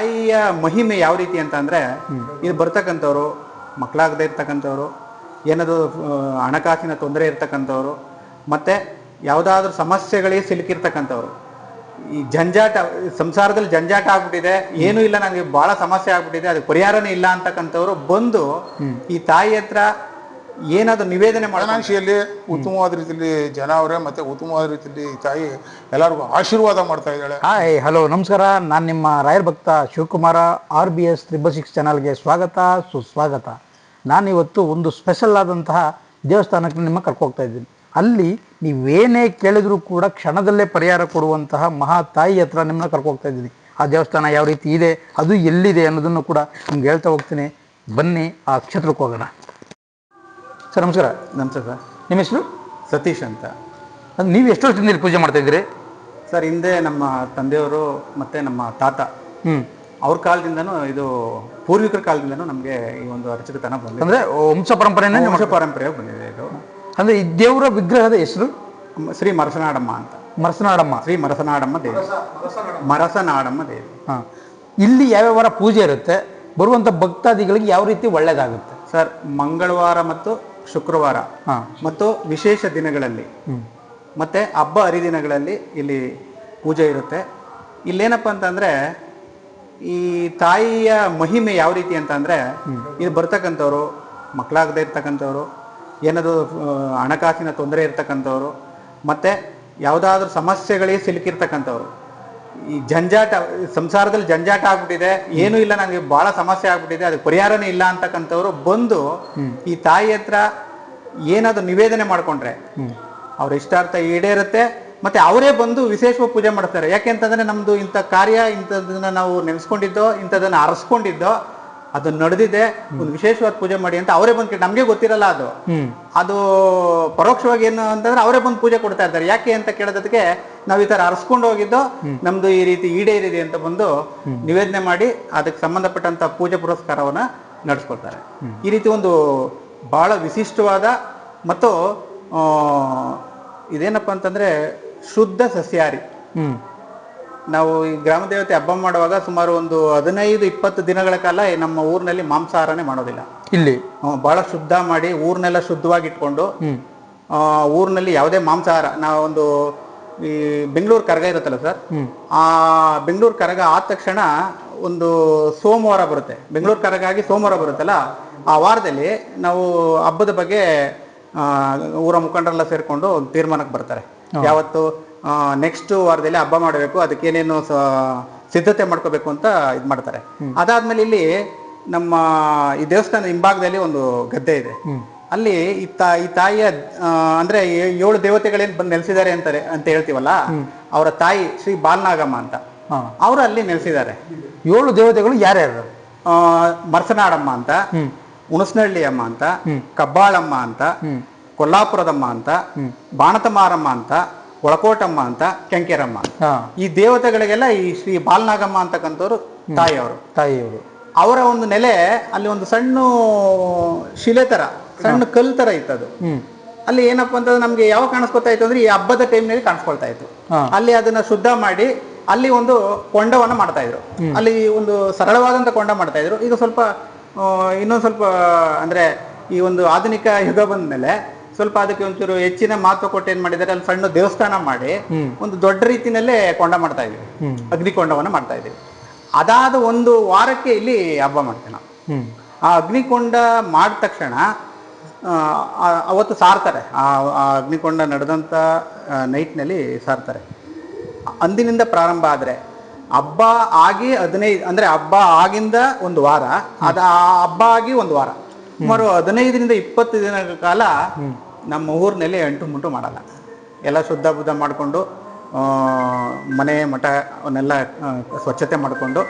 ತಾಯಿಯ ಮಹಿಮೆ ಯಾವ ರೀತಿ ಅಂತ ಅಂದ್ರೆ, ಇದು ಬರ್ತಕ್ಕಂಥವ್ರು, ಮಕ್ಕಳಾಗದೇ ಇರ್ತಕ್ಕಂಥವ್ರು ಏನಾದರೂ ಹಣಕಾಸಿನ ತೊಂದರೆ ಇರ್ತಕ್ಕಂಥವ್ರು, ಮತ್ತೆ ಯಾವುದಾದ್ರೂ ಸಮಸ್ಯೆಗಳಿಗೆ ಸಿಲುಕಿರ್ತಕ್ಕಂಥವ್ರು. ಈ ಜಂಜಾಟ ಸಂಸಾರದಲ್ಲಿ ಜಂಜಾಟ ಆಗ್ಬಿಟ್ಟಿದೆ, ಏನೂ ಇಲ್ಲ, ನನಗೆ ಬಹಳ ಸಮಸ್ಯೆ ಆಗ್ಬಿಟ್ಟಿದೆ ಅದಕ್ಕೆ ಪರಿಹಾರನೇ ಇಲ್ಲ ಅಂತಕ್ಕಂಥವ್ರು ಬಂದು, ಈ ತಾಯಿ ಹತ್ರ ಏನಾದ್ರು ನಿವೇದನೆ ಮಾಡಿ ಉತ್ತಮವಾದ ರೀತಿಯಲ್ಲಿ ಜನ ಅವರೇ ಮತ್ತೆ ಉತ್ತಮವಾದ ರೀತಿಯಲ್ಲಿ ತಾಯಿ ಎಲ್ಲರಿಗೂ ಆಶೀರ್ವಾದ ಮಾಡ್ತಾ ಇದ್ದಾಳೆ. ಹಾಯ್ ಹಲೋ ನಮಸ್ಕಾರ. ನಾನು ನಿಮ್ಮ ರಾಯರ್ ಭಕ್ತ Shivakumara R B S triple six ಚಾನಲ್ಗೆ ಸ್ವಾಗತ ಸುಸ್ವಾಗತ. ನಾನಿವತ್ತು ಒಂದು ಸ್ಪೆಷಲ್ ಆದಂತಹ ದೇವಸ್ಥಾನಕ್ಕೆ ನಿಮ್ಮ ಕರ್ಕೋಗ್ತಾ ಇದ್ದೀನಿ. ಅಲ್ಲಿ ನೀವೇನೇ ಕೇಳಿದರೂ ಕೂಡ ಕ್ಷಣದಲ್ಲೇ ಪರಿಹಾರ ಕೊಡುವಂತಹ ಮಹಾ ತಾಯಿ ಹತ್ರ ನಿಮ್ಮನ್ನ ಕರ್ಕೋಗ್ತಾ ಇದ್ದೀನಿ. ಆ ದೇವಸ್ಥಾನ ಯಾವ ರೀತಿ ಇದೆ ಅದು ಎಲ್ಲಿದೆ ಅನ್ನೋದನ್ನು ಕೂಡ ನಿಮ್ಗೆ ಹೇಳ್ತಾ ಹೋಗ್ತೀನಿ. ಬನ್ನಿ ಆ ಕ್ಷೇತ್ರಕ್ಕೆ ಹೋಗೋಣ. ಸರ್ ನಮಸ್ಕಾರ. ನಮಸ್ತೆ ಸರ್ ನಿಮ್ಮ ಹೆಸರು? ಸತೀಶ್ ಅಂತ. ಅದು ನೀವು ಎಷ್ಟು ವರ್ಷದಿಂದ ಇಲ್ಲಿ ಪೂಜೆ ಮಾಡ್ತಾ ಇದ್ದೀರಿ? ಸರ್ ಹಿಂದೆ ನಮ್ಮ ತಂದೆಯವರು ಮತ್ತು ನಮ್ಮ ತಾತ ಹ್ಞೂ ಅವ್ರ ಕಾಲದಿಂದನೂ ಇದು ಪೂರ್ವಿಕರ ಕಾಲದಿಂದನೂ ನಮಗೆ ಈ ಒಂದು ಅರ್ಚಕತನ ಬಂದಿದೆ. ಅಂದರೆ ವಂಶ ಪರಂಪರೆನೇ ವಂಶ ಪರಂಪರೆಯಾಗಿ ಬಂದಿದೆ ಇದು. ಅಂದರೆ ಈ ದೇವರ ವಿಗ್ರಹದ ಹೆಸರು? ಶ್ರೀ ಮರಸನಾಡಮ್ಮ ಅಂತ. ಮರಸನಾಡಮ್ಮ. ಶ್ರೀ ಮರಸನಾಡಮ್ಮ ದೇವಿ. ಮರಸನಾಡಮ್ಮ. ದೇವಿ. ಹಾಂ. ಇಲ್ಲಿ ಯಾವ್ಯಾವ ವಾರ ಪೂಜೆ ಇರುತ್ತೆ? ಬರುವಂಥ ಭಕ್ತಾದಿಗಳಿಗೆ ಯಾವ ರೀತಿ ಒಳ್ಳೆಯದಾಗುತ್ತೆ ಸರ್ ಮಂಗಳವಾರ ಮತ್ತು ಶುಕ್ರವಾರ ಮತ್ತು ವಿಶೇಷ ದಿನಗಳಲ್ಲಿ. ಮತ್ತೆ ಹಬ್ಬ ಹರಿದಿನಗಳಲ್ಲಿ ಇಲ್ಲಿ ಪೂಜೆ ಇರುತ್ತೆ. ಇಲ್ಲೇನಪ್ಪ ಅಂತಂದ್ರೆ ಈ ತಾಯಿಯ ಮಹಿಮೆ ಯಾವ ರೀತಿ ಅಂತ ಅಂದ್ರೆ ಇದು ಬರ್ತಕ್ಕಂಥವ್ರು ಮಕ್ಕಳಾಗದೇ ಇರ್ತಕ್ಕಂಥವ್ರು ಏನಾದ್ರು ಹಣಕಾಸಿನ ತೊಂದರೆ ಇರ್ತಕ್ಕಂಥವ್ರು ಮತ್ತೆ ಯಾವುದಾದ್ರೂ ಸಮಸ್ಯೆಗಳಿಗೆ ಸಿಲುಕಿರ್ತಕ್ಕಂಥವ್ರು. ಈ ಜಂಜಾಟ ಸಂಸಾರದಲ್ಲಿ ಜಂಜಾಟ ಆಗ್ಬಿಟ್ಟಿದೆ. ಏನು ಇಲ್ಲ ನನಗೆ ಬಹಳ ಸಮಸ್ಯೆ ಆಗ್ಬಿಟ್ಟಿದೆ ಅದಕ್ಕೆ ಪರಿಹಾರನೇ ಇಲ್ಲ ಅಂತಕ್ಕಂಥವ್ರು ಬಂದು ಈ ತಾಯಿ ಹತ್ರ ಏನಾದ್ರು ನಿವೇದನೆ ಮಾಡ್ಕೊಂಡ್ರೆ. ಅವ್ರ ಇಷ್ಟಾರ್ಥ ಈಡೇರುತ್ತೆ ಮತ್ತೆ ಅವರೇ ಬಂದು ವಿಶೇಷವಾಗಿ ಪೂಜೆ ಮಾಡ್ತಾರೆ. ಯಾಕೆಂತಂದ್ರೆ ನಮ್ದು ಇಂಥ ಕಾರ್ಯ ಇಂಥದನ್ನ ನಾವು ನೆನೆಸ್ಕೊಂಡಿದ್ದೋ ಇಂಥದನ್ನ ಅರಸ್ಕೊಂಡಿದ್ದೋ ಅದು ನಡೆದಿದೆ ಒಂದು ವಿಶೇಷವಾದ ಪೂಜೆ ಮಾಡಿ ಅಂತ ಅವರೇ ಬಂದು ನಮ್ಗೆ ನಮಗೆ ಗೊತ್ತಿರಲ್ಲ ಅದು. ಅದು ಪರೋಕ್ಷವಾಗಿ ಏನು ಅಂತಂದ್ರೆ ಅವರೇ ಬಂದು ಪೂಜೆ ಕೊಡ್ತಾ ಇದ್ದಾರೆ. ಯಾಕೆ ಅಂತ ಕೇಳೋದಕ್ಕೆ ನಾವು ಈ ತರ ಅರ್ಸ್ಕೊಂಡು ಹೋಗಿದ್ದು ನಮ್ದು ಈ ರೀತಿ ಈಡೇರಿದೆ ಅಂತ ಬಂದು ನಿವೇದನೆ ಮಾಡಿ ಅದಕ್ಕೆ ಸಂಬಂಧಪಟ್ಟಂತ ಪೂಜೆ ಪುರಸ್ಕಾರವನ್ನ ನಡೆಸ್ಕೊಳ್ತಾರೆ ಈ ರೀತಿ ಒಂದು ಬಹಳ ವಿಶಿಷ್ಟವಾದ ಮತ್ತು ಇದೇನಪ್ಪ ಅಂತಂದ್ರೆ ಶುದ್ಧ ಸಸ್ಯಾಹಾರಿ. ಹ್ಮ್. ನಾವು ಈ ಗ್ರಾಮ ದೇವತೆ ಹಬ್ಬ ಮಾಡುವಾಗ ಸುಮಾರು ಒಂದು ಹದಿನೈದು ಇಪ್ಪತ್ತು ದಿನಗಳ ಕಾಲ ನಮ್ಮ ಊರಿನಲ್ಲಿ ಮಾಂಸಾಹಾರನೇ ಮಾಡೋದಿಲ್ಲ. ಇಲ್ಲಿ? ಬಹಳ ಶುದ್ಧ ಮಾಡಿ ಊರ್ನೆಲ್ಲ ಶುದ್ಧವಾಗಿ ಇಟ್ಕೊಂಡು ಆ, ಊರಿನಲ್ಲಿ ಯಾವುದೇ ಮಾಂಸಾಹಾರ ನಾವೊಂದು ಈ ಬೆಂಗಳೂರು ಕರಗ ಇರುತ್ತಲ್ಲ ಸರ್? ಆ ಬೆಂಗಳೂರು ಕರಗ ಆದ ತಕ್ಷಣ ಒಂದು ಸೋಮವಾರ ಬರುತ್ತೆ. ಬೆಂಗಳೂರು ಕರಗ ಆಗಿ ಸೋಮವಾರ ಬರುತ್ತಲ್ಲ ಆ ವಾರದಲ್ಲಿ ನಾವು ಹಬ್ಬದ ಬಗ್ಗೆ ಆ, ಊರ ಮುಖಂಡರೆಲ್ಲ ಸೇರಿಕೊಂಡು ಒಂದು ತೀರ್ಮಾನಕ್ಕೆ ಬರ್ತಾರೆ. ಯಾವತ್ತು ನೆಕ್ಸ್ಟ್ ವಾರದಲ್ಲಿ ಹಬ್ಬ ಮಾಡಬೇಕು ಅದಕ್ಕೆ ಏನೇನು ಸಿದ್ಧತೆ ಮಾಡ್ಕೋಬೇಕು ಅಂತ ಇದು ಮಾಡ್ತಾರೆ. ಅದಾದ್ಮೇಲೆ ಇಲ್ಲಿ ನಮ್ಮ ಈ ದೇವಸ್ಥಾನ ಹಿಂಭಾಗದಲ್ಲಿ ಒಂದು ಗದ್ದೆ ಇದೆ. ಅಲ್ಲಿ ಈ ತಾ ಈ ತಾಯಿಯ ಅಂದ್ರೆ ಏಳು ದೇವತೆಗಳೇನ್ ಬಂದು ನೆಲೆಸಿದ್ದಾರೆ ಅಂತಾರೆ ಅಂತ ಹೇಳ್ತೀವಲ್ಲ ಅವರ ತಾಯಿ ಶ್ರೀ ಬಾಲ್ನಾಗಮ್ಮ ಅಂತ. ಅವರು ಅಲ್ಲಿ ನೆಲೆಸಿದ್ದಾರೆ. ಏಳು ದೇವತೆಗಳು ಯಾರ್ಯಾರು? ಮರ್ಸನಾಡಮ್ಮ ಅಂತ ಹುಣಸನಹಳ್ಳಿ ಅಮ್ಮ ಅಂತ ಕಬ್ಬಾಳಮ್ಮ ಅಂತ ಕೊಲ್ಲಾಪುರದಮ್ಮ ಅಂತ ಬಾಣತಮಾರಮ್ಮ ಅಂತ ಒಳಕೋಟಮ್ಮ ಅಂತ ಕೆಂಕೇರಮ್ಮ. ಈ ದೇವತೆಗಳಿಗೆಲ್ಲ ಈ ಶ್ರೀ ಬಾಲ್ನಾಗಮ್ಮ ಅಂತಕ್ಕಂಥವ್ರು ತಾಯಿಯವರು. ತಾಯಿಯವರು. ಅವರ ಒಂದು ನೆಲೆ ಅಲ್ಲಿ ಒಂದು ಸಣ್ಣ ಶಿಲೆ ತರ. ಸಣ್ಣ ಕಲ್ ತರ ಇತ್ತು ಅದು. ಅಲ್ಲಿ ಏನಪ್ಪಾ ಅಂತ ನಮ್ಗೆ ಯಾವ ಕಾಣಿಸ್ಕೊತಾ ಇತ್ತು ಅಂದ್ರೆ ಈ ಹಬ್ಬದ ಟೈಮ್ನಲ್ಲಿ ಕಾಣಿಸ್ಕೊಳ್ತಾ ಇತ್ತು. ಅಲ್ಲಿ ಅದನ್ನ ಶುದ್ಧ ಮಾಡಿ ಅಲ್ಲಿ ಒಂದು ಕೊಂಡವನ್ನ ಮಾಡ್ತಾ ಇದ್ರು. ಅಲ್ಲಿ ಒಂದು ಸರಳವಾದಂತ ಕೊಂಡ ಮಾಡ್ತಾ ಇದ್ರು. ಈಗ ಸ್ವಲ್ಪ ಇನ್ನೊಂದು ಸ್ವಲ್ಪ ಅಂದ್ರೆ ಈ ಒಂದು ಆಧುನಿಕ ಯುಗ ಬಂದ್ಮೇಲೆ ಸ್ವಲ್ಪ ಅದಕ್ಕೆ ಒಂಚೂರು ಹೆಚ್ಚಿನ ಮಹತ್ವ ಕೊಟ್ಟು ಏನ್ ಮಾಡಿದ್ದಾರೆ ಅಲ್ಲಿ ಸಣ್ಣ ದೇವಸ್ಥಾನ ಮಾಡಿ ಒಂದು ದೊಡ್ಡ ರೀತಿನಲ್ಲೇ ಕೊಂಡ ಮಾಡ್ತಾ ಇದ್ವಿ. ಅಗ್ನಿಕೊಂಡವನ್ನ ಮಾಡ್ತಾ ಇದ್ವಿ. ಅದಾದ ಒಂದು ವಾರಕ್ಕೆ ಇಲ್ಲಿ ಹಬ್ಬ ಮಾಡ್ತೇವೆ ನಾವು. ಆ ಅಗ್ನಿಕೊಂಡ ಮಾಡಿದ ತಕ್ಷಣ ಅವತ್ತು ಸಾರ್ತಾರೆ. ಆ ಅಗ್ನಿಕೊಂಡ ನಡೆದಂಥ ನೈಟ್ನಲ್ಲಿ ಸಾರ್ತಾರೆ. ಅಂದಿನಿಂದ ಪ್ರಾರಂಭ ಆದರೆ ಹಬ್ಬ ಆಗಿ ಹದಿನೈದು, ಅಂದರೆ ಹಬ್ಬ ಆಗಿಂದ ಒಂದು ವಾರ, ಅದು ಆ ಹಬ್ಬ ಆಗಿ ಒಂದು ವಾರ. ಸುಮಾರು ಹದಿನೈದರಿಂದ ಇಪ್ಪತ್ತು ದಿನಗಳ ಕಾಲ ನಮ್ಮ ಊರಿನಲ್ಲಿ ಅಂಟು ಮುಂಟು ಮಾಡಲ್ಲ. ಎಲ್ಲ ಶುದ್ಧ ಬುದ್ಧ ಮಾಡಿಕೊಂಡು ಮನೆ ಮಠ ಅವನ್ನೆಲ್ಲ ಸ್ವಚ್ಛತೆ ಮಾಡಿಕೊಂಡು,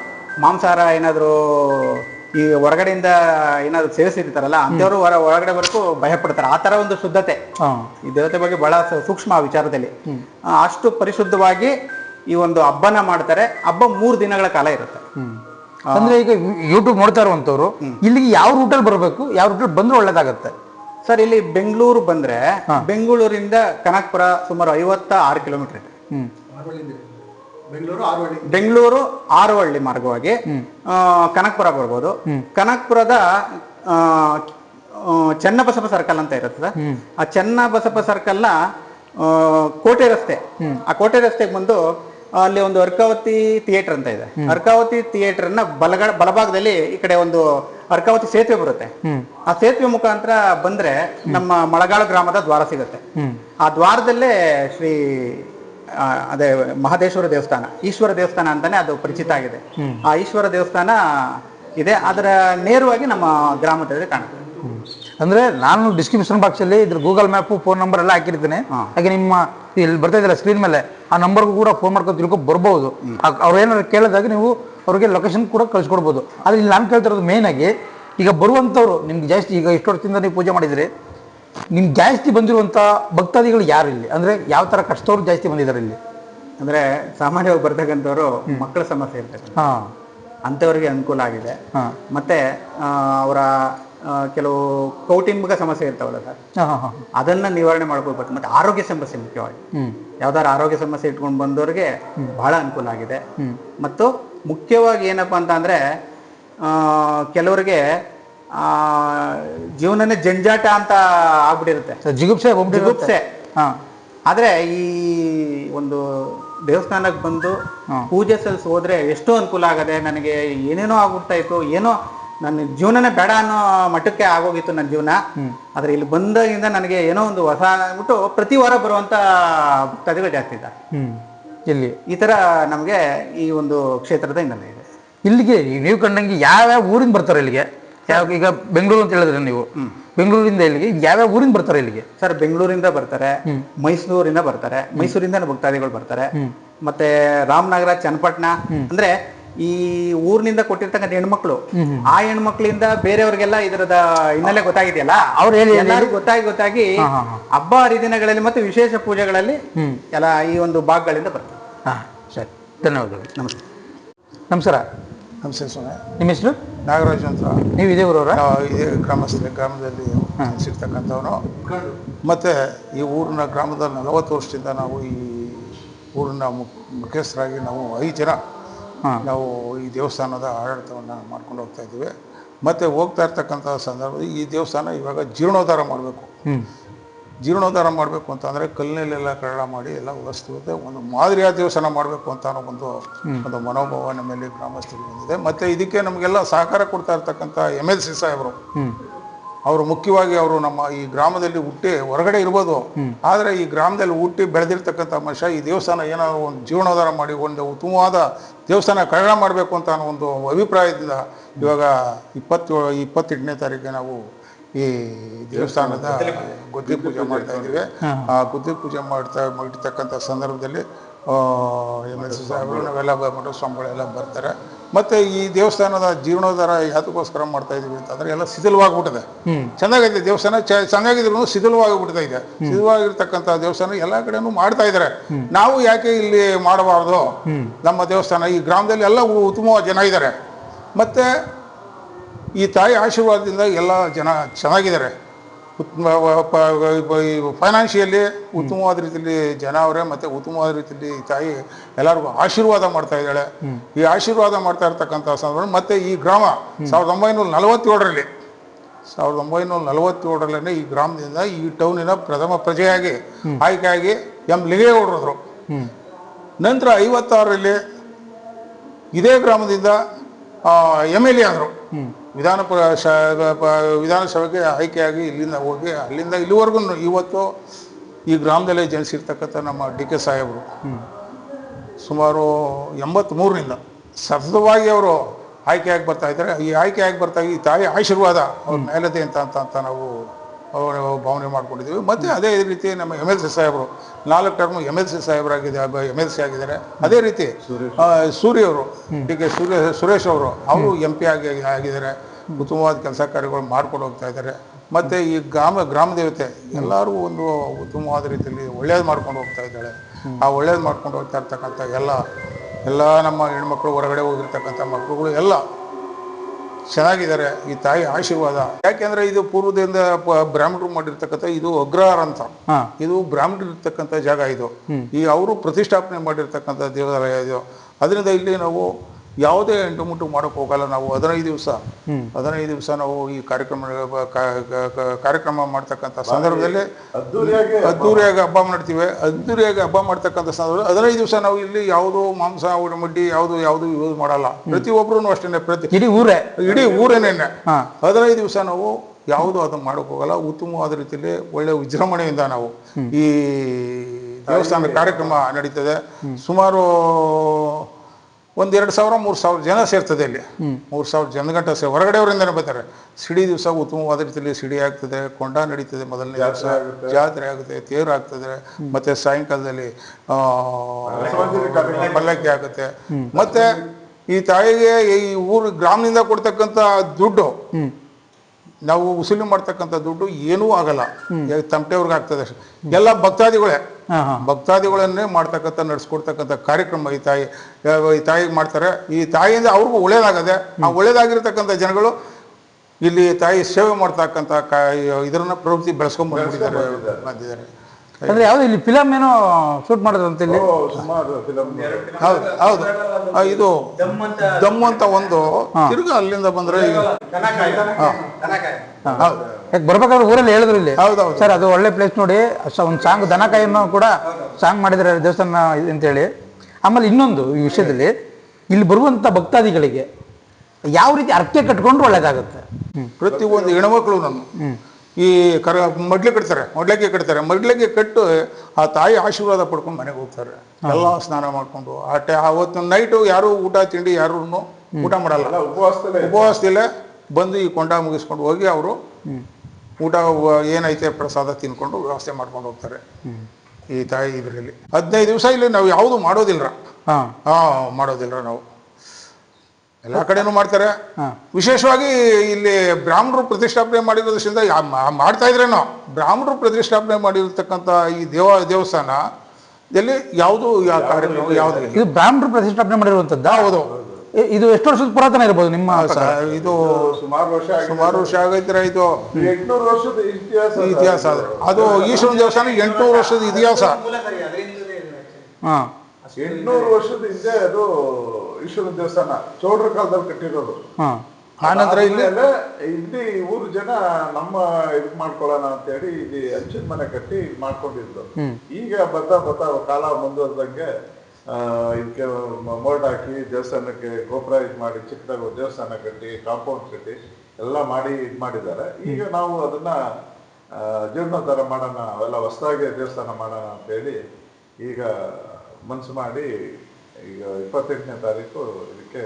ಮಾಂಸಾಹಾರ ಏನಾದರೂ ಈ ಹೊರಗಡೆಯಿಂದ ಏನಾದ್ರು ಸೇವಿಸಿರ್ತಾರಲ್ಲ ಅಂತವರು ಹೊರ ಹೊರಗಡೆ ಬರಕು ಭಯ ಪಡ್ತಾರೆ ಆ ತರ ಒಂದು ಶುದ್ಧತೆ. ಈ ದೇವತೆ ಬಗ್ಗೆ ಬಹಳ ಸೂಕ್ಷ್ಮ ಆ ವಿಚಾರದಲ್ಲಿ ಅಷ್ಟು ಪರಿಶುದ್ಧವಾಗಿ ಈ ಒಂದು ಹಬ್ಬನ ಮಾಡ್ತಾರೆ. ಹಬ್ಬ ಮೂರು ದಿನಗಳ ಕಾಲ ಇರುತ್ತೆ. ಅಂದ್ರೆ ಈಗ ಯೂಟ್ಯೂಬ್ ನೋಡ್ತಾ ಇರುವಂತವ್ರು ಇಲ್ಲಿಗೆ ಯಾವ ರೂಟಲ್ಲಿ ಬರಬೇಕು ಯಾವ ರೂಟಲ್ಲಿ ಬಂದ್ರೆ ಒಳ್ಳೇದಾಗುತ್ತೆ? ಸರ್ ಇಲ್ಲಿ ಬೆಂಗಳೂರು ಬಂದ್ರೆ ಬೆಂಗಳೂರಿಂದ ಕನಕಪುರ ಸುಮಾರು ಐವತ್ತ ಆರು ಕಿಲೋಮೀಟರ್ ಇದೆ. ಬೆಂಗಳೂರು ಆರವಳ್ಳಿ. ಬೆಂಗಳೂರು ಆರುವಳ್ಳಿ ಮಾರ್ಗವಾಗಿ ಆ, ಕನಕಪುರ ಬರ್ಬೋದು. ಕನಕಪುರದ ಚನ್ನಬಸಪ್ಪ ಸರ್ಕಲ್ ಅಂತ ಇರುತ್ತದೆ. ಆ ಚನ್ನಬಸಪ್ಪ ಸರ್ಕಲ್ನ ಆ, ಕೋಟೆ ರಸ್ತೆ. ಆ ಕೋಟೆ ರಸ್ತೆಗೆ ಬಂದು ಅಲ್ಲಿ ಒಂದು ಅರ್ಕಾವತಿ ಥಿಯೇಟರ್ ಅಂತ ಇದೆ. ಅರ್ಕಾವತಿ ಥಿಯೇಟರ್ನ ಬಲಗಡ ಬಲಭಾಗದಲ್ಲಿ ಈ ಕಡೆ ಒಂದು ಅರ್ಕಾವತಿ ಸೇತುವೆ ಬರುತ್ತೆ. ಆ ಸೇತುವೆ ಮುಖಾಂತರ ಬಂದ್ರೆ ನಮ್ಮ ಮಳಗಾಳ ಗ್ರಾಮದ ದ್ವಾರ ಸಿಗುತ್ತೆ. ಆ ದ್ವಾರದಲ್ಲೇ ಶ್ರೀ ಅದೇ ಮಹದೇಶ್ವರ ದೇವಸ್ಥಾನ ಈಶ್ವರ ದೇವಸ್ಥಾನ ಅಂತಾನೆ ಅದು ಪರಿಚಿತ ಆಗಿದೆ. ಆ ಈಶ್ವರ ದೇವಸ್ಥಾನ ಇದೆ ಅದರ ನೇರವಾಗಿ ನಮ್ಮ ಗ್ರಾಮದಲ್ಲಿ ಕಾಣುತ್ತೆ. ಅಂದ್ರೆ ನಾನು ಡಿಸ್ಕ್ರಿಪ್ಷನ್ ಬಾಕ್ಸ್ ಅಲ್ಲಿ ಇದ್ರ ಗೂಗಲ್ ಮ್ಯಾಪ್ ಫೋನ್ ನಂಬರ್ ಎಲ್ಲ ಹಾಕಿರ್ತೇನೆ. ಹಾಗೆ ನಿಮ್ಮ ಇಲ್ಲಿ ಬರ್ತಾ ಇದೆಯಲ್ಲ ಸ್ಕ್ರೀನ್ ಮೇಲೆ ಆ ನಂಬರ್ಗೂ ಕೂಡ ಫೋನ್ ಮಾಡ್ಕೊಂಡು ತಿಳ್ಕೊ ಬರ್ಬೋದು. ಅವ್ರು ಏನಾದ್ರು ಕೇಳಿದಾಗ ನೀವು ಅವ್ರಿಗೆ ಲೊಕೇಶನ್ ಕೂಡ ಕಳ್ಸಿಕೊಡ್ಬೋದು. ಆದ್ರೆ ಇಲ್ಲಿ ನಾನು ಕೇಳ್ತಿರೋದು ಮೇನ್ ಆಗಿ ಈಗ ಬರುವಂತವ್ರು ನಿಮ್ಗೆ ಜಾಸ್ತಿ ಈಗ ಇಷ್ಟು ವರ್ಷದಿಂದ ನೀವು ಪೂಜೆ ಮಾಡಿದ್ರಿ ನಿಮ್ಗೆ ಜಾಸ್ತಿ ಬಂದಿರುವಂಥ ಭಕ್ತಾದಿಗಳು ಯಾರು ಇಲ್ಲಿ? ಅಂದ್ರೆ ಯಾವ ಥರ ಕಷ್ಟದವ್ರು ಜಾಸ್ತಿ ಬಂದಿದ್ದಾರೆ ಇಲ್ಲಿ? ಅಂದ್ರೆ ಸಾಮಾನ್ಯವಾಗಿ ಬರ್ತಕ್ಕಂಥವ್ರು ಮಕ್ಕಳ ಸಮಸ್ಯೆ ಇರ್ತದೆ ಹಾ. ಅಂಥವ್ರಿಗೆ ಅನುಕೂಲ ಆಗಿದೆ. ಹಾ. ಮತ್ತೆ ಅವರ ಕೆಲವು ಕೌಟುಂಬಿಕ ಸಮಸ್ಯೆ ಇರ್ತಾವಲ್ಲ ಸರ್? ಹಾ ಹಾ ಹಾ. ಅದನ್ನ ನಿವಾರಣೆ ಮಾಡ್ಕೋಬೇಕು ಮತ್ತೆ ಆರೋಗ್ಯ ಸಮಸ್ಯೆ ಮುಖ್ಯವಾಗಿ. ಯಾವ್ದಾದ್ರು ಆರೋಗ್ಯ ಸಮಸ್ಯೆ ಇಟ್ಕೊಂಡು ಬಂದವ್ರಿಗೆ ಬಹಳ ಅನುಕೂಲ ಆಗಿದೆ. ಮತ್ತು ಮುಖ್ಯವಾಗಿ ಏನಪ್ಪಾ ಅಂತ ಅಂದ್ರೆ ಆ, ಕೆಲವರಿಗೆ ಜೀವನನೇ ಜಂಜಾಟ ಅಂತ ಆಗ್ಬಿಟ್ಟಿರುತ್ತೆ. ಜಿಗುಪ್ಸೆ ಜಿಗುಪ್ಸೆ ಹಾ. ಆದ್ರೆ ಈ ಒಂದು ದೇವಸ್ಥಾನಕ್ಕೆ ಬಂದು ಪೂಜೆ ಸಲ್ಸ್ ಹೋದ್ರೆ ಎಷ್ಟೋ ಅನುಕೂಲ ಆಗದೆ ನನಗೆ ಏನೇನೋ ಆಗ್ಬಿಡ್ತಾ ಇತ್ತು ಏನೋ ನನ್ನ ಜೀವನನೇ ಬೇಡ ಅನ್ನೋ ಮಟ್ಟಕ್ಕೆ ಆಗೋಗಿತ್ತು ನನ್ನ ಜೀವನ. ಆದ್ರೆ ಇಲ್ಲಿ ಬಂದಾಗಿಂದ ನನಗೆ ಏನೋ ಒಂದು ಹೊಸ ಆಗ್ಬಿಟ್ಟು ಪ್ರತಿ ವಾರ ಬರುವಂತ ಭಕ್ತಾದಿಗಳು ಜಾಸ್ತಿ ಇದ್ದಾರೆ ಹ್ಮ್. ಇಲ್ಲಿ ಈ ತರ ನಮಗೆ ಈ ಒಂದು ಕ್ಷೇತ್ರದ ಹಿನ್ನೆಲೆ ಇದೆ. ಇಲ್ಲಿಗೆ ನೀವು ಕಂಡಂಗೆ ಯಾವ್ಯಾವ ಊರಿಂದ ಬರ್ತಾರೆ ಇಲ್ಲಿಗೆ? ಯಾವ ಈಗ ಬೆಂಗಳೂರು ಅಂತ ಹೇಳಿದ್ರೆ ನೀವು. ಬೆಂಗಳೂರಿಂದ ಇಲ್ಲಿಗೆ ಯಾವ್ಯಾವ ಊರಿಂದ ಬರ್ತಾರೆ ಇಲ್ಲಿಗೆ? ಸರ್ ಬೆಂಗಳೂರಿಂದ ಬರ್ತಾರೆ ಮೈಸೂರಿಂದ ಬರ್ತಾರೆ ಮೈಸೂರಿಂದ ಭಕ್ತಾದಿಗಳು ಬರ್ತಾರೆ. ಮತ್ತೆ ರಾಮನಗರ ಚನ್ನಪಟ್ಟಣ ಅಂದ್ರೆ ಈ ಊರಿನಿಂದ ಕೊಟ್ಟಿರ್ತಕ್ಕಂಥ ಹೆಣ್ಮಕ್ಳು ಆ ಹೆಣ್ಮಕ್ಳಿಂದ ಬೇರೆಯವ್ರಿಗೆಲ್ಲ ಇದರದ ಹಿನ್ನೆಲೆ ಗೊತ್ತಾಗಿದೆಯಲ್ಲ? ಅವ್ರು ಹೇಳಿ ಎಲ್ಲರಿಗೂ ಗೊತ್ತಾಗಿ ಗೊತ್ತಾಗಿ ಹಬ್ಬ ಹರಿದಿನಗಳಲ್ಲಿ ಮತ್ತು ವಿಶೇಷ ಪೂಜೆಗಳಲ್ಲಿ ಎಲ್ಲ ಈ ಒಂದು ಭಾಗಗಳಿಂದ ಬರ್ತಾರೆ. ಹಾ ಸರಿ. ಧನ್ಯವಾದಗಳು. ನಮಸ್ತೆ. ನಮಸ್ಕಾರ. ನಮಸ್ತೆ ಸ್ವಾಮಿ ನಿಮ್ಮ ಹೆಸರು? ನಾಗರಾಜ್ ಅಂತ. ನೀವು ಇದೇ ಊರವರ? ನಾವು ಇದೇ ಗ್ರಾಮಸ್ಥರ ಗ್ರಾಮದಲ್ಲಿ ಸಿಗ್ತಕ್ಕಂಥವನು. ಮತ್ತು ಈ ಊರಿನ ಗ್ರಾಮದ ನಲವತ್ತು ವರ್ಷದಿಂದ ನಾವು ಈ ಊರಿನ ಮುಖ್ ಮುಖ್ಯಸ್ಥರಾಗಿ ನಾವು ಐದು ಜನ ನಾವು ಈ ದೇವಸ್ಥಾನದ ಆಡಳಿತವನ್ನು ಮಾಡ್ಕೊಂಡು ಹೋಗ್ತಾ ಇದ್ದೀವಿ. ಮತ್ತು ಹೋಗ್ತಾ ಇರ್ತಕ್ಕಂಥ ಸಂದರ್ಭದಲ್ಲಿ ಈ ದೇವಸ್ಥಾನ ಇವಾಗ ಜೀರ್ಣೋದ್ಧಾರ ಮಾಡಬೇಕು. ಜೀರ್ಣೋದ್ಧಾರ ಮಾಡಬೇಕು ಅಂತಂದರೆ ಕಲ್ಲಿನಲ್ಲೆಲ್ಲ ಕರಡ ಮಾಡಿ ಎಲ್ಲ ವಸ್ತು ಒಂದು ಮಾದರಿಯ ದೇವಸ್ಥಾನ ಮಾಡಬೇಕು ಅಂತ ಅನ್ನೋ ಒಂದು ಒಂದು ಮನೋಭಾವ ನಮ್ಮಲ್ಲಿ ಗ್ರಾಮಸ್ಥರಿಗೆ ಬಂದಿದೆ. ಮತ್ತು ಇದಕ್ಕೆ ನಮಗೆಲ್ಲ ಸಹಕಾರ ಕೊಡ್ತಾ ಇರ್ತಕ್ಕಂಥ ಎಂ ಎಲ್ ಸಿ ಸಾಹೇಬರು. ಅವರು ಮುಖ್ಯವಾಗಿ ಅವರು ನಮ್ಮ ಈ ಗ್ರಾಮದಲ್ಲಿ ಹುಟ್ಟಿ ಹೊರಗಡೆ ಇರ್ಬೋದು. ಆದರೆ ಈ ಗ್ರಾಮದಲ್ಲಿ ಹುಟ್ಟಿ ಬೆಳೆದಿರ್ತಕ್ಕಂಥ ಮನುಷ್ಯ ಈ ದೇವಸ್ಥಾನ ಏನಾದ್ರು ಒಂದು ಜೀರ್ಣೋದ್ಧಾರ ಮಾಡಿ ಒಂದು ಉತ್ತಮವಾದ ದೇವಸ್ಥಾನ ಕರಣ ಮಾಡಬೇಕು ಅಂತ ಅನ್ನೋ ಒಂದು ಅಭಿಪ್ರಾಯದಿಂದ ಇವಾಗ ಇಪ್ಪತ್ತೇಳು ಇಪ್ಪತ್ತೆಂಟನೇ ತಾರೀಕಿಗೆ ನಾವು ಈ ದೇವಸ್ಥಾನದ ಗುದ್ದಿ ಪೂಜೆ ಮಾಡ್ತಾ ಇದ್ದೀವಿ. ಆ ಗುದ್ದಿ ಪೂಜೆ ಮಾಡ್ತಾ ಮಾಡಿರ್ತಕ್ಕಂಥ ಸಂದರ್ಭದಲ್ಲಿ ಎಂ ಎಲ್ ಸಿ ಸಾಹೇಬರು ನಾವೆಲ್ಲ ಮಠ ಸ್ವಾಮಿಗಳೆಲ್ಲ ಬರ್ತಾರೆ. ಮತ್ತೆ ಈ ದೇವಸ್ಥಾನದ ಜೀರ್ಣೋದ್ಧಾರ ಯಾತಕ್ಕೋಸ್ಕರ ಮಾಡ್ತಾ ಇದೀವಿ ಅಂತಂದ್ರೆ ಎಲ್ಲ ಶಿಥಿಲವಾಗ್ಬಿಟ್ಟಿದೆ. ಚೆನ್ನಾಗೈತೆ ದೇವಸ್ಥಾನ ಚೆನ್ನಾಗಿದ್ರು ಶಿಥಿಲವಾಗಿಬಿಡ್ತಾ ಇದೆ. ಶಿಥಿಲವಾಗಿರ್ತಕ್ಕಂಥ ದೇವಸ್ಥಾನ ಎಲ್ಲ ಕಡೆನೂ ಮಾಡ್ತಾ ಇದ್ದಾರೆ. ನಾವು ಯಾಕೆ ಇಲ್ಲಿ ಮಾಡಬಾರ್ದು? ನಮ್ಮ ದೇವಸ್ಥಾನ ಈ ಗ್ರಾಮದಲ್ಲಿ ಎಲ್ಲ ಉತ್ತಮವಾದ ಜನ ಇದ್ದಾರೆ. ಮತ್ತು ಈ ತಾಯಿ ಆಶೀರ್ವಾದದಿಂದ ಎಲ್ಲ ಜನ ಚೆನ್ನಾಗಿದ್ದಾರೆ. ಫೈನಾನ್ಷಿಯಲಿ ಉತ್ತಮವಾದ ರೀತಿಯಲ್ಲಿ ಜನ ಅವರೇ ಮತ್ತು ಉತ್ತಮವಾದ ರೀತಿಯಲ್ಲಿ ಈ ತಾಯಿ ಎಲ್ಲರಿಗೂ ಆಶೀರ್ವಾದ ಮಾಡ್ತಾ ಇದ್ದಾಳೆ. ಈ ಆಶೀರ್ವಾದ ಮಾಡ್ತಾ ಇರ್ತಕ್ಕಂಥ ಸಂದರ್ಭ ಮತ್ತು ಈ ಗ್ರಾಮ ಸಾವಿರದ ಒಂಬೈನೂರ ನಲವತ್ತೇಳರಲ್ಲಿ ಸಾವಿರದ ಒಂಬೈನೂರ ನಲವತ್ತೇಳರಲ್ಲೇ ಈ ಗ್ರಾಮದಿಂದ ಈ ಟೌನಿನ ಪ್ರಥಮ ಪ್ರಜೆಯಾಗಿ ಆಯ್ಕೆಯಾಗಿ ಎಂ ಲಿಂಗೇಗೌಡರು ನಂತರ ಐವತ್ತಾರರಲ್ಲಿ ಇದೇ ಗ್ರಾಮದಿಂದ ಎಂ ಎಲ್ ಎ ಆದರು. ವಿಧಾನ ವಿಧಾನಸಭೆಗೆ ಆಯ್ಕೆಯಾಗಿ ಇಲ್ಲಿಂದ ಹೋಗಿ, ಅಲ್ಲಿಂದ ಇಲ್ಲಿವರೆಗೂ ಇವತ್ತು ಈ ಗ್ರಾಮದಲ್ಲೇ ಜನಿಸಿರ್ತಕ್ಕಂಥ ನಮ್ಮ ಡಿ ಕೆ ಸಾಹೇಬರು. ಸುಮಾರು ಎಂಬತ್ತ್ಮೂರರಿಂದ ಸತತವಾಗಿ ಅವರು ಆಯ್ಕೆಯಾಗಿ ಬರ್ತಾ ಇದ್ದಾರೆ. ಈ ಆಯ್ಕೆಯಾಗಿ ಬರ್ತಾ, ಈ ತಾಯಿ ಆಶೀರ್ವಾದ ಅವ್ರ ಮೇಲದೆ ಅಂತ ಅಂತ ನಾವು ಭಾವನೆ ಮಾಡ್ಕೊಂಡಿದ್ದೀವಿ. ಮತ್ತು ಅದೇ ರೀತಿ ನಮ್ಮ ಎಂ ಎಲ್ ಸಿ ಸಾಹೇಬರು ನಾಲ್ಕು ಟರ್ಮ್ ಎಂ ಎಲ್ ಸಿ ಸಾಹೇಬರಾಗಿದ್ದಾರೆ ಎಂ ಎಲ್ ಸಿ ಆಗಿದ್ದಾರೆ. ಅದೇ ರೀತಿ ಸೂರ್ಯವರು ಸೂರ್ಯ ಅವರು ಡಿ ಕೆ ಸೂರ್ಯ ಸುರೇಶ್ ಅವರು ಅವರು ಎಂ ಪಿ ಆಗಿ ಆಗಿದ್ದಾರೆ. ಉತ್ತಮವಾದ ಕೆಲಸ ಕಾರ್ಯಗಳು ಮಾಡ್ಕೊಂಡು ಹೋಗ್ತಾ ಇದ್ದಾರೆ. ಮತ್ತು ಈ ಗ್ರಾಮ ಗ್ರಾಮ ದೇವತೆ ಎಲ್ಲರೂ ಒಂದು ಉತ್ತಮವಾದ ರೀತಿಯಲ್ಲಿ ಒಳ್ಳೇದು ಮಾಡ್ಕೊಂಡು ಹೋಗ್ತಾ ಇದ್ದಾಳೆ ಆ ಒಳ್ಳೇದು ಮಾಡ್ಕೊಂಡು ಹೋಗ್ತಾ ಇರ್ತಕ್ಕಂಥ ಎಲ್ಲ ಎಲ್ಲ ನಮ್ಮ ಹೆಣ್ಮಕ್ಳು ಹೊರಗಡೆ ಹೋಗಿರ್ತಕ್ಕಂಥ ಮಕ್ಕಳುಗಳು ಎಲ್ಲ ಚೆನ್ನಾಗಿದ್ದಾರೆ ಈ ತಾಯಿ ಆಶೀರ್ವಾದ. ಯಾಕೆಂದ್ರೆ ಇದು ಪೂರ್ವದಿಂದ ಬ್ರಾಹ್ಮಣರು ಮಾಡಿರ್ತಕ್ಕಂಥ ಇದು ಅಗ್ರಹಾರ ಅಂತ. ಇದು ಬ್ರಾಹ್ಮಣರು ಇರ್ತಕ್ಕಂಥ ಜಾಗ ಇದು. ಈ ಅವರು ಪ್ರತಿಷ್ಠಾಪನೆ ಮಾಡಿರ್ತಕ್ಕಂಥ ದೇವಾಲಯ ಇದು. ಅದರಿಂದ ಇಲ್ಲಿ ನಾವು ಯಾವುದೇ ಎಂಟು ಮುಟ್ಟು ಮಾಡೋಕೆ ಹೋಗಲ್ಲ ನಾವು ಹದಿನೈದು ದಿವಸ. ಹದಿನೈದು ದಿವಸ ನಾವು ಈ ಕಾರ್ಯಕ್ರಮ ಕಾರ್ಯಕ್ರಮ ಮಾಡ್ತಕ್ಕಂಥ ಸಂದರ್ಭದಲ್ಲಿ ಅದ್ದೂರಿಯಾಗಿ ಹಬ್ಬ. ಮಾಡ್ತೀವಿ. ಅದ್ದೂರಿಯಾಗಿ ಹಬ್ಬ ಮಾಡ್ತಕ್ಕಂಥ ಸಂದರ್ಭದಲ್ಲಿ ಹದಿನೈದು ದಿವಸ ನಾವು ಇಲ್ಲಿ ಯಾವುದು ಮಾಂಸ ಉಡಮಡ್ಡಿ ಯಾವುದು ಯಾವುದು ಯೂಸ್ ಮಾಡಲ್ಲ. ಪ್ರತಿಯೊಬ್ಬರೂ ಅಷ್ಟೇ ಪ್ರತಿ ಇಡೀ ಊರೇ. ಇಡೀ ಊರೇನೆ. ಹಾ. ಹದಿನೈದು ದಿವಸ ನಾವು ಯಾವುದು ಅದನ್ನ ಮಾಡೋಕೆ ಹೋಗಲ್ಲ ಉತ್ತಮವಾದ ರೀತಿಯಲ್ಲಿ ಒಳ್ಳೆ ವಿಜೃಂಭಣೆಯಿಂದ ನಾವು ಈ ದೇವಸ್ಥಾನದ ಕಾರ್ಯಕ್ರಮ ನಡೀತದೆ. ಸುಮಾರು ಒಂದೆರಡು ಸಾವಿರ ಮೂರು ಸಾವಿರ ಜನ ಸೇರ್ತದೆ ಇಲ್ಲಿ. ಮೂರು ಸಾವಿರ ಜನಗಂಟ ಸೇ ಹೊರಗಡೆಯವರಿಂದನೇ ಬರ್ತಾರೆ. ಸಿಡಿ ದಿವಸ ಉತ್ತಮವಾದ ರೀತಿಯಲ್ಲಿ ಸಿಡಿ ಆಗ್ತದೆ ಕೊಂಡ ನಡೀತದೆ ಮೊದಲನೇ ದಿವಸ. ಜಾತ್ರೆ ಆಗುತ್ತೆ ತೇರು ಆಗ್ತದೆ ಮತ್ತೆ ಸಾಯಂಕಾಲದಲ್ಲಿ ಪಲ್ಲಕ್ಕಿ ಆಗುತ್ತೆ. ಮತ್ತೆ ಈ ತಾಯಿಗೆ ಈ ಊರು ಗ್ರಾಮದಿಂದ ಕೊಡ್ತಕ್ಕಂತ ದುಡ್ಡು ನಾವು ಉಸಿಲು ಮಾಡ್ತಕ್ಕಂಥ ದುಡ್ಡು ಏನೂ ಆಗಲ್ಲ. ತಮಟೆಯವ್ರಿಗೆ ಆಗ್ತದೆ ಅಷ್ಟೇ. ಎಲ್ಲ ಭಕ್ತಾದಿಗಳೇ. ಭಕ್ತಾದಿಗಳನ್ನೇ ಮಾಡ್ತಕ್ಕಂಥ ನಡೆಸ್ಕೊಡ್ತಕ್ಕಂಥ ಕಾರ್ಯಕ್ರಮ ಈ ತಾಯಿ ಈ ತಾಯಿಗೆ ಮಾಡ್ತಾರೆ. ಈ ತಾಯಿಯಿಂದ ಅವ್ರಿಗೂ ಒಳ್ಳೇದಾಗದೆ ಆ ಒಳ್ಳೇದಾಗಿರ್ತಕ್ಕಂಥ ಜನಗಳು ಇಲ್ಲಿ ತಾಯಿ ಸೇವೆ ಮಾಡ್ತಕ್ಕಂಥ ಕಾ ಇದರನ್ನ ಪ್ರವೃತ್ತಿ ಬೆಳೆಸ್ಕೊಂಡ್ ಬಂದ್ಬಿಟ್ಟಿದ್ದಾರೆ ಬಂದಿದ್ದಾರೆ. ಅಂದ್ರೆ ಯಾವ್ದು ಇಲ್ಲಿ ಫಿಲಮ್ ಏನೋ ಶೂಟ್ ಮಾಡಿದ್ರು ಅಂತ ಇಲ್ಲಿ? ಓ, ಸುಮಾರು ಫಿಲಮ್ ಹೌದು ಹೌದು. ಆ, ಇದು ದಮ್ ಅಂತ ಒಂದು ತಿರುಗಾ ಅಲ್ಲಿಂದ ಬಂದ್ರೆ ಈಗ- ಹೌದು ಯಾಕೆ ಬರ್ಬೇಕಾದ್ರೆ ಊರಲ್ಲಿ ಹೇಳಿದ್ರು ಇಲ್ಲಿ. ಹೌದೌದು. ಸರ್ ಅದು ಒಳ್ಳೆ ಪ್ಲೇಸ್ ನೋಡಿ ಅಷ್ಟ ಒಂದು ಸಾಂಗ್ ದನಕಾಯನ್ನು ಕೂಡ ಸಾಂಗ್ ಮಾಡಿದ್ರೆ ದೇವಸ್ಥಾನ ಅಂತ ಅಂತೇಳಿ ಆಮೇಲೆ ಇನ್ನೊಂದು ಈ ವಿಷಯದಲ್ಲಿ ಇಲ್ಲಿ ಬರುವಂತ ಭಕ್ತಾದಿಗಳಿಗೆ ಯಾವ ರೀತಿ ಅರ್ಕೆ ಕಟ್ಕೊಂಡ್ರೆ ಒಳ್ಳೇದಾಗುತ್ತೆ. ಒಂದು ಹೆಣ್ಮಕ್ಳು ನಾನು ಈ ಕರ ಮಡ್ಲಿ ಕಟ್ತಾರೆ ಮಡ್ಲಕ್ಕೆ ಕಟ್ತಾರೆ ಮಡ್ಲಕ್ಕೆ ಕಟ್ಟು ಆ ತಾಯಿ ಆಶೀರ್ವಾದ ಪಡ್ಕೊಂಡು ಮನೆಗೆ ಹೋಗ್ತಾರೆ. ಎಲ್ಲ ಸ್ನಾನ ಮಾಡ್ಕೊಂಡು ಆ ಟೆ ಅವತ್ತು ನೈಟು ಯಾರು ಊಟ ತಿಂಡಿ ಯಾರು ಊಟ ಮಾಡಲ್ಲ. ಉಪವಾಸದಲ್ಲಿ ಉಪವಾಸದಲ್ಲೇ ಬಂದು ಈ ಕೊಂಡ ಮುಗಿಸ್ಕೊಂಡು ಹೋಗಿ ಅವರು ಊಟ ಏನೈತೆ ಪ್ರಸಾದ ತಿನ್ಕೊಂಡು ವ್ಯವಸ್ಥೆ ಮಾಡ್ಕೊಂಡು ಹೋಗ್ತಾರೆ. ಈ ತಾಯಿ ಇದರಲ್ಲಿ. ಹದಿನೈದು ದಿವಸ ಇಲ್ಲಿ ನಾವು ಯಾವುದು ಮಾಡೋದಿಲ್ಲ ಹಾಂ. ಹಾ ಮಾಡೋದಿಲ್ಲ ನಾವು. ಎಲ್ಲ ಕಡೆನೂ ಮಾಡ್ತಾರೆ. ಹಾ. ವಿಶೇಷವಾಗಿ ಇಲ್ಲಿ ಬ್ರಾಹ್ಮಣರು ಪ್ರತಿಷ್ಠಾಪನೆ ಮಾಡಿರೋದ್ರಿಂದ ಮಾಡ್ತಾ ಇದ್ರೇನೋ ಬ್ರಾಹ್ಮಣರು ಪ್ರತಿಷ್ಠಾಪನೆ ಮಾಡಿರತಕ್ಕಂಥ ಈ ದೇವ ದೇವಸ್ಥಾನ ಇಲ್ಲಿ ಯಾವುದು ಯಾವ ಕಾರ್ಯಕ್ರಮ ಯಾವುದು ಇದು? ಬ್ರಾಹ್ಮಣರು ಪ್ರತಿಷ್ಠಾಪನೆ ಮಾಡಿರುವಂಥದ್ದು? ಹೌದು. ಇದು ಎಷ್ಟು ವರ್ಷದ ಪುರಾತನ ಇರ್ಬೋದು ನಿಮ್ಮ ಇದು ಸುಮಾರು ವರ್ಷ ಆಗಿದೆ. ಸುಮಾರು ವರ್ಷ ಆಗೈತಿರ ಇದು. ಎಂಟ್ನೂರು ವರ್ಷದ ಇತಿಹಾಸ ಇತಿಹಾಸ ಅದು. ಈಶ್ವರ ಈಶ್ವರನ ದೇವಸ್ಥಾನ ಎಂಟುನೂರು ವರ್ಷದ ಇತಿಹಾಸ. ಹಾ. ಎಂಟ್ನೂರು ವರ್ಷದ ಹಿಂದೆ ಅದು ಈಶ್ವರ ದೇವಸ್ಥಾನ ಚೌಡ್ರ ಕಾಲದಲ್ಲಿ ಕಟ್ಟಿರೋದು. ಆನಂತರ ಇಲ್ಲಿ ಇಲ್ಲಿ ಊರು ಜನ ನಮ್ಮ ಇದು ಮಾಡ್ಕೊಳ್ಳೋಣ ಅಂತ ಹೇಳಿ ಇಲ್ಲಿ ಅಂಚಿನ ಮನೆ ಕಟ್ಟಿ ಇದ್ ಮಾಡ್ಕೊಂಡಿದ್ರು ಈಗ ಬರ್ತಾ ಬರ್ತಾ ಕಾಲ ಮುಂದುವರೆದಂಗೆ ಇದಕ್ಕೆ ಮೋಲ್ಡ್ ಹಾಕಿ ದೇವಸ್ಥಾನಕ್ಕೆ ಗೋಪುರ ಇದು ಮಾಡಿ ಚಿಕ್ಕದಾಗ ದೇವಸ್ಥಾನ ಕಟ್ಟಿ ಕಾಂಪೌಂಡ್ ಕಟ್ಟಿ ಎಲ್ಲ ಮಾಡಿ ಇದು ಮಾಡಿದ್ದಾರೆ. ಈಗ ನಾವು ಅದನ್ನ ಜೀರ್ಣೋದ್ಧಾರ ಮಾಡೋಣ ಅವೆಲ್ಲ ಹೊಸದಾಗಿ ದೇವಸ್ಥಾನ ಮಾಡೋಣ ಅಂತ ಹೇಳಿ ಈಗ ಮನ್ಸು ಮಾಡಿ ಈಗ ಇಪ್ಪತ್ತೆಂಟನೇ ತಾರೀಕು ಇದಕ್ಕೆ.